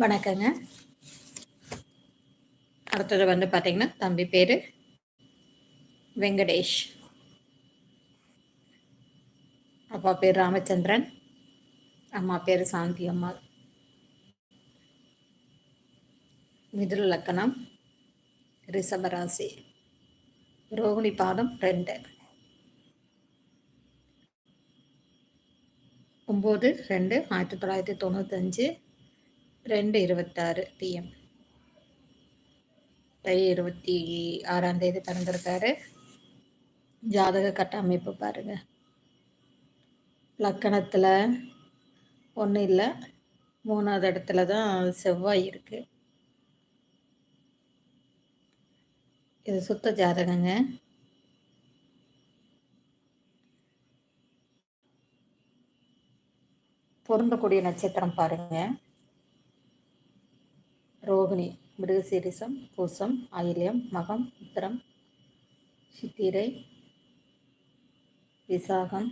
வணக்கங்க. அடுத்தது வந்து பார்த்தீங்கன்னா தம்பி பேர் வெங்கடேஷ். அப்பா பேர் ராமச்சந்திரன். அம்மா பேர் சாந்தி அம்மா மிதுல லக்கணம் ரிஷபராசி ரோகிணி பாதம் ரெண்டு. ஒம்பது ரெண்டு ஆயிரத்தி தொள்ளாயிரத்தி தொண்ணூத்தஞ்சு. ரெண்டு இருபத்தாறு பிஎம் தை இருபத்தி ஆறாம் தேதி பிறந்திருக்காரு. ஜாதக கட்டமைப்பு பாருங்க. லக்கணத்தில் ஒன்றும் இல்லை. மூணாவது இடத்துல தான் செவ்வாய் இருக்குது இது சுத்த ஜாதகங்க. பொருந்தக்கூடிய நட்சத்திரம் பாருங்க. ரோகிணி மிருகசீரிசம் பூசம் ஆயில்யம் மகம் உத்திரம் சித்திரை விசாகம்.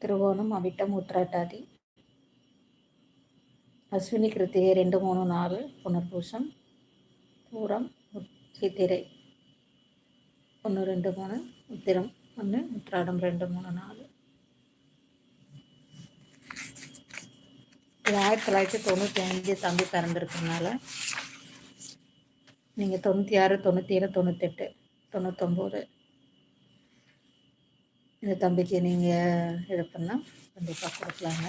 திருவோணம் அவிட்டம் உத்திராட்டாதி. அஸ்வினி கிருத்திகை ரெண்டு மூணு நாலு புனர்பூசம். பூரம் சித்திரை. ஒன்று ரெண்டு மூணு உத்திரம். ஒன்று உத்திராடம் ரெண்டு மூணு நாலு. இது ஆயிரத்தி தொள்ளாயிரத்தி தொண்ணூற்றி அஞ்சு தம்பி பிறந்திருக்கனால நீங்கள் தொண்ணூற்றி ஆறு தொண்ணூற்றி ஏழு தொண்ணூத்தெட்டு தொண்ணூத்தொம்போது இந்த தம்பிக்கு நீங்கள் இது பண்ணால் கண்டிப்பாக கொடுக்கலாங்க.